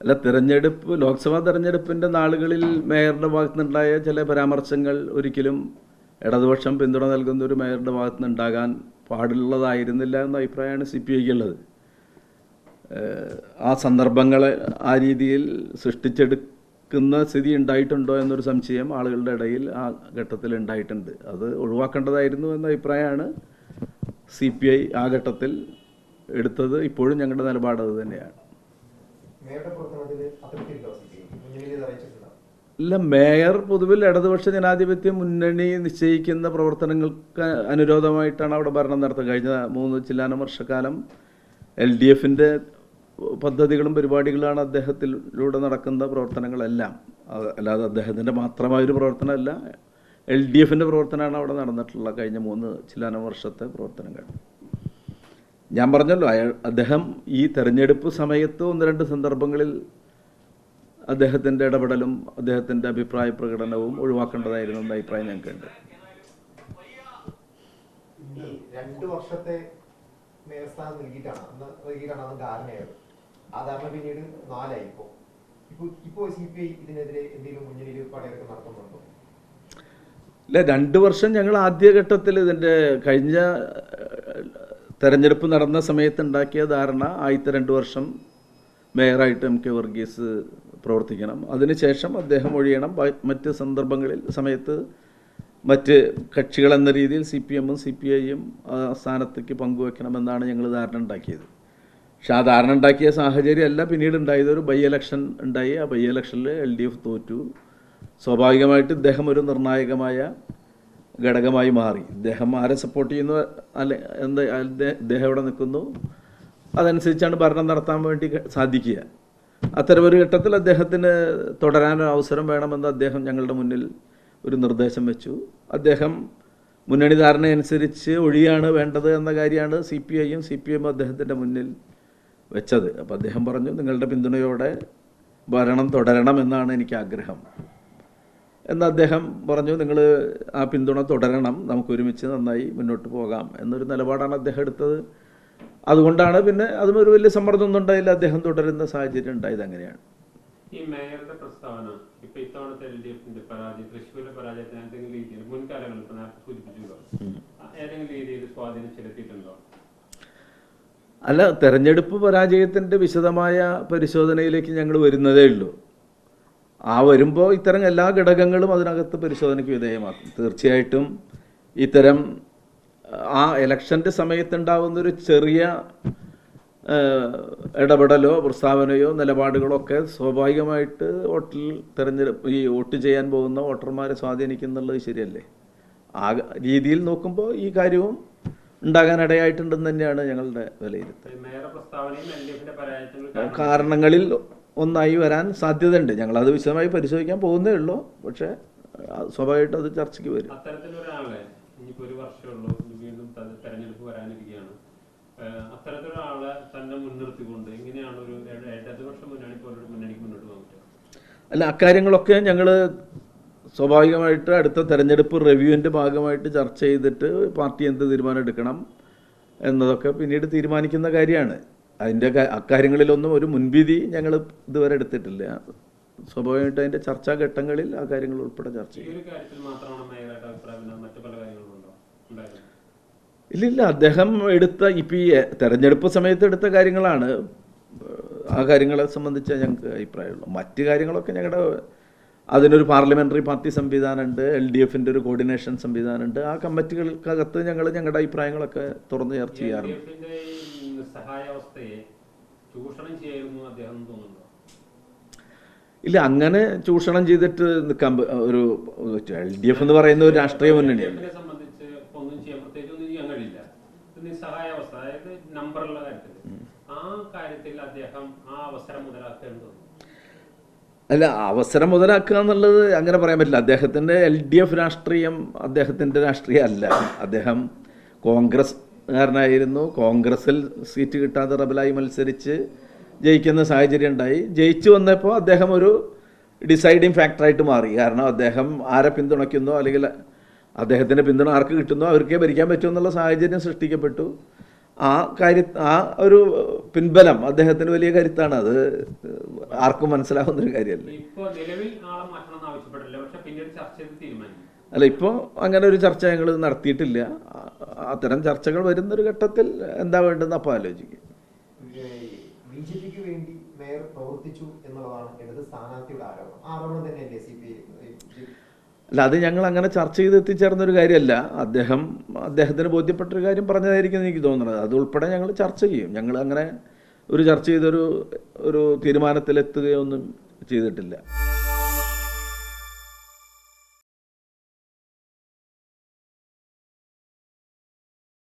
അല്ല തിരഞ്ഞെടുപ്പ് ലോക്സഭാ തെരഞ്ഞെടുപ്പിന്റെ നാളുകളിൽ മേയറുടെ ഭാഗത്തുനിന്നുണ്ടായ ചില പരാമർശങ്ങൾ ഒരിക്കലും ഇടതുപക്ഷം പിന്തുണ നൽകുന്ന ഒരു മേയറുടെ ഭാഗത്തുനിന്ന് ഉണ്ടാകാൻ പാടുള്ളതായിരുന്നില്ല എന്ന അഭിപ്രായമാണ് സി പി ഐക്ക് ഉള്ളത് ആ സന്ദർഭങ്ങളെ ആ രീതിയിൽ സൃഷ്ടിച്ചെടുക്കുന്ന സ്ഥിതി ഉണ്ടായിട്ടുണ്ടോ എന്നൊരു സംശയം ആളുകളുടെ ഇടയിൽ ആ ഘട്ടത്തിൽ ഉണ്ടായിട്ടുണ്ട്. അത് ഒഴിവാക്കേണ്ടതായിരുന്നു എന്ന അഭിപ്രായമാണ് സി പി ഐ ആ ഘട്ടത്തിൽ എടുത്തത്. ഇപ്പോഴും ഞങ്ങളുടെ നിലപാട് അത് തന്നെയാണ്. ഇല്ല മേയർ പൊതുവിൽ ഇടതുപക്ഷ ജനാധിപത്യ മുന്നണി നിശ്ചയിക്കുന്ന പ്രവർത്തനങ്ങൾക്ക് അനുരോധമായിട്ടാണ് അവിടെ ഭരണം നടത്തുക. കഴിഞ്ഞ മൂന്ന് ചില്ലാനം വർഷക്കാലം എൽ ഡി എഫിന്റെ പദ്ധതികളും പരിപാടികളാണ് അദ്ദേഹത്തിലൂടെ നടക്കുന്ന പ്രവർത്തനങ്ങളെല്ലാം. അല്ലാതെ അദ്ദേഹത്തിന്റെ മാത്രമായൊരു പ്രവർത്തനമല്ല എൽ ഡി എഫിന്റെ പ്രവർത്തനമാണ് അവിടെ നടന്നിട്ടുള്ള കഴിഞ്ഞ മൂന്ന് ചില്ലാനം വർഷത്തെ പ്രവർത്തനങ്ങൾ. ഞാൻ പറഞ്ഞല്ലോ അയാൾ അദ്ദേഹം ഈ തെരഞ്ഞെടുപ്പ് സമയത്ത് ഒന്ന് രണ്ട് സന്ദർഭങ്ങളിൽ അദ്ദേഹത്തിന്റെ ഇടപെടലും അദ്ദേഹത്തിന്റെ അഭിപ്രായ പ്രകടനവും ഒഴിവാക്കേണ്ടതായിരുന്നു എന്ന അഭിപ്രായം ഞങ്ങൾക്കുണ്ട്. രണ്ട് വർഷത്തെ മേയർ സ്ഥാനം നൽകിയിട്ടാണ് അന്ന് നൽകിയിട്ടാണ് അന്ന് ധാരണയായത്. ആ ധാരണ പിന്നീട് നാലായി ഇപ്പോ. ഇപ്പൊ ഇപ്പോ സി പി ഐ ഇതിനെതിരെ എന്തെങ്കിലും മുന്നണിയിൽ പടയൊക്കെ നടത്തുന്നുണ്ടോ? ഇല്ല രണ്ട് വർഷം ഞങ്ങൾ ആദ്യഘട്ടത്തിൽ ഇതിന്റെ കഴിഞ്ഞ തെരഞ്ഞെടുപ്പ് നടന്ന സമയത്ത് ഉണ്ടാക്കിയ ധാരണ ആദ്യത്തെ രണ്ട് വർഷം മേയറായിട്ട് എം കെ വർഗീസ് പ്രവർത്തിക്കണം. അതിനുശേഷം അദ്ദേഹം ഒഴിയണം. മറ്റ് സന്ദർഭങ്ങളിൽ സമയത്ത് മറ്റ് കക്ഷികൾ എന്ന രീതിയിൽ സി പി എമ്മും സി പി ഐയും സ്ഥാനത്തേക്ക് പങ്കുവെക്കണമെന്നാണ് ഞങ്ങൾ ധാരണ ഉണ്ടാക്കിയത്. പക്ഷെ ആ ധാരണ ഉണ്ടാക്കിയ സാഹചര്യമല്ല. പിന്നീട് ഉണ്ടായത് ഒരു ബൈ എലക്ഷൻ ഉണ്ടായി. ആ ബൈ എലക്ഷനിൽ എൽ ഡി എഫ് തോറ്റു. സ്വാഭാവികമായിട്ട് ഇദ്ദേഹം ഒരു നിർണായകമായ ഘടകമായി മാറി. ഇദ്ദേഹം ആരെ സപ്പോർട്ട് ചെയ്യുന്നു? അല്ലെ എന്താ ഇദ്ദേഹം എവിടെ നിൽക്കുന്നു? അതനുസരിച്ചാണ് ഭരണം നടത്താൻ വേണ്ടി സാധിക്കുക. അത്തരമൊരു ഘട്ടത്തിൽ അദ്ദേഹത്തിന് തുടരാനൊരു അവസരം വേണമെന്ന് അദ്ദേഹം ഞങ്ങളുടെ മുന്നിൽ ഒരു നിർദ്ദേശം വെച്ചു. അദ്ദേഹം മുന്നണി ധാരണയനുസരിച്ച് ഒഴിയാണ് വേണ്ടത് എന്ന കാര്യമാണ് സി പി ഐയും സി പി എമ്മും അദ്ദേഹത്തിന്റെ മുന്നിൽ വെച്ചത്. അപ്പോൾ അദ്ദേഹം പറഞ്ഞു നിങ്ങളുടെ പിന്തുണയോടെ ഭരണം തുടരണമെന്നാണ് എനിക്ക് ആഗ്രഹം. എന്ന് അദ്ദേഹം പറഞ്ഞു നിങ്ങൾ ആ പിന്തുണ തുടരണം. നമുക്ക് ഒരുമിച്ച് നന്നായി മുന്നോട്ട് പോകാം. എന്നൊരു നിലപാടാണ് അദ്ദേഹം എടുത്തത്. അതുകൊണ്ടാണ് പിന്നെ അതും ഒരു വലിയ സമ്മർദ്ദമൊന്നും ഉണ്ടായില്ല. അദ്ദേഹം തുടരുന്ന സാഹചര്യം ഉണ്ടായത് അങ്ങനെയാണ്. ഈ മേയറുടെ പ്രസ്താവന ഇപ്പൊ ഇത്തവണത്തെ എൽ ഡി എഫിന്റെ പരാജയം തൃശ്ശൂരിലെ പരാജയത്തിന് എന്തെങ്കിലും രീതിയിൽ മുൻകാലങ്ങളിൽ ഇപ്പൊ നേരത്തെ സൂചിപ്പിച്ചല്ലോ ഏതെങ്കിലും രീതിയിൽ സ്വാധീനം ചെലുത്തിയിട്ടുണ്ടോ അല്ല തെരഞ്ഞെടുപ്പ് പരാജയത്തിന്റെ വിശദമായ പരിശോധനയിലേക്ക് ഞങ്ങൾ വരുന്നതേ ഉള്ളൂ. ആ വരുമ്പോൾ ഇത്തരം എല്ലാ ഘടകങ്ങളും അതിനകത്ത് പരിശോധനയ്ക്ക് വിധേയമാക്കും. തീർച്ചയായിട്ടും ഇത്തരം ആ ഇലക്ഷന്റെ സമയത്തുണ്ടാവുന്നൊരു ചെറിയ ഇടപെടലോ പ്രസ്താവനയോ നിലപാടുകളോ ഒക്കെ സ്വാഭാവികമായിട്ട് വോട്ടിൽ തിരഞ്ഞെടുപ്പ് ഈ വോട്ട് ചെയ്യാൻ പോകുന്ന വോട്ടർമാരെ സ്വാധീനിക്കുന്നുള്ളത് ശരിയല്ലേ? ആ രീതിയിൽ നോക്കുമ്പോൾ ഈ കാര്യവും ഉണ്ടാകാനിടയായിട്ടുണ്ടെന്ന് തന്നെയാണ് ഞങ്ങളുടെ വിലയിരുത്തൽ. കാരണങ്ങളിൽ ഒന്നായി വരാൻ സാധ്യതയുണ്ട്. ഞങ്ങളത് വിശദമായി പരിശോധിക്കാൻ പോകുന്നേ ഉള്ളൂ. പക്ഷേ സ്വാഭാവികമായിട്ട് അത് ചർച്ചയ്ക്ക് വരും. അല്ല അക്കാര്യങ്ങളൊക്കെ ഞങ്ങൾ സ്വാഭാവികമായിട്ട് അടുത്ത തെരഞ്ഞെടുപ്പ് റിവ്യൂവിന്റെ ഭാഗമായിട്ട് ചർച്ച ചെയ്തിട്ട് പാർട്ടി എന്ത് തീരുമാനം എടുക്കണം എന്നതൊക്കെ പിന്നീട് തീരുമാനിക്കുന്ന കാര്യമാണ്. അതിന്റെ അക്കാര്യങ്ങളിലൊന്നും ഒരു മുൻവിധി ഞങ്ങൾ ഇതുവരെ എടുത്തിട്ടില്ല. സ്വാഭാവികമായിട്ട് അതിന്റെ ചർച്ചാ ഘട്ടങ്ങളിൽ ആ കാര്യങ്ങൾ ഉൾപ്പെടെ ചർച്ച ചെയ്യും. ഇല്ലില്ല അദ്ദേഹം എടുത്ത ഇപ്പം ഈ തെരഞ്ഞെടുപ്പ് സമയത്ത് എടുത്ത കാര്യങ്ങളാണ്. ആ കാര്യങ്ങളെ സംബന്ധിച്ച് ഞങ്ങൾക്ക് അഭിപ്രായമുള്ളൂ. മറ്റ് കാര്യങ്ങളൊക്കെ ഞങ്ങളുടെ അതിനൊരു പാർലമെന്ററി പാർട്ടി സംവിധാനമുണ്ട് എൽ ഡി എഫിന്റെ ഒരു കോർഡിനേഷൻ സംവിധാനമുണ്ട് ആ കമ്മിറ്റികൾക്കകത്ത് ഞങ്ങൾ ഞങ്ങളുടെ അഭിപ്രായങ്ങളൊക്കെ തുറന്ന് ചർച്ച ചെയ്യാറുണ്ട്. ഈ ചൂഷണം ചെയ്യുന്നു അദ്ദേഹം തോന്നുന്നു തോന്നുന്നുണ്ടോ? ഇല്ല അങ്ങനെ ചൂഷണം ചെയ്തിട്ട് നിൽക്കാൻ ഒരു എൽ ഡി എഫ് എന്ന് പറയുന്ന ഒരു രാഷ്ട്രീയ മുന്നണിയാണ് സംബന്ധിച്ച് ഒന്നും ചെയ്യാൻ പ്രത്യേകിച്ച് ഒന്നും ചെയ്യാൻ കഴിയില്ല. ഇത് നിസ്സഹായാവസ്ഥ അതായത് നമ്പറുള്ള കാര്യത്തിൽ. ആ കാര്യത്തിൽ അദ്ദേഹം ആ അവസരം മുതലാക്കേണ്ടത് അല്ല അവസരം മുതലാക്കുക എന്നുള്ളത് അങ്ങനെ പറയാൻ പറ്റില്ല. അദ്ദേഹത്തിന്റെ എൽ ഡി എഫ് രാഷ്ട്രീയം അദ്ദേഹത്തിന്റെ രാഷ്ട്രീയം അല്ല. അദ്ദേഹം കോൺഗ്രസ്കാരനായിരുന്നു കോൺഗ്രസിൽ സീറ്റ് കിട്ടാതെ റബലായി മത്സരിച്ച് ജയിക്കുന്ന സാഹചര്യം ഉണ്ടായി. ജയിച്ചു വന്നപ്പോൾ അദ്ദേഹം ഒരു ഡിസൈഡിങ് ഫാക്ടറായിട്ട് മാറി. കാരണം അദ്ദേഹം ആരെ പിന്തുണയ്ക്കുന്നു അല്ലെങ്കിൽ അദ്ദേഹത്തിന്റെ പിന്തുണ ആർക്ക് കിട്ടുന്നു അവർക്കേ ഭരിക്കാൻ പറ്റുമോ എന്നുള്ള സാഹചര്യം സൃഷ്ടിക്കപ്പെട്ടു. ആ കാര്യ ആ ഒരു പിൻബലം അദ്ദേഹത്തിന് വലിയ കരുത്താണ്. അത് ആർക്കും മനസ്സിലാവുന്ന ഒരു കാര്യമല്ല? അല്ല ഇപ്പോൾ അങ്ങനെ ഒരു ചർച്ച ഞങ്ങൾ നടത്തിയിട്ടില്ല. അത്തരം ചർച്ചകൾ വരുന്നൊരു ഘട്ടത്തിൽ എന്താ വേണ്ടതെന്ന് അപ്പം ആലോചിക്കും. ബി ജെ പിക്ക് വേണ്ടി മേയർ പ്രവർത്തിച്ചു എന്നുള്ളതാണ് ഇടത് സ്ഥാനാർത്ഥിയുടെ ആരോപണം. ആ ആരോപണം തന്നെയല്ലേ സി പി അല്ല അത് ഞങ്ങൾ അങ്ങനെ ചർച്ച ചെയ്ത് എത്തിച്ചേർന്ന ഒരു കാര്യമല്ല. അദ്ദേഹം അദ്ദേഹത്തിന് ബോധ്യപ്പെട്ടൊരു കാര്യം പറഞ്ഞതായിരിക്കും എനിക്ക് തോന്നുന്നത്. അത് ഉൾപ്പെടെ ഞങ്ങൾ ചർച്ച ചെയ്യും. ഞങ്ങൾ അങ്ങനെ ഒരു ചർച്ച ചെയ്തൊരു ഒരു തീരുമാനത്തിലെത്തുകയൊന്നും ചെയ്തിട്ടില്ല.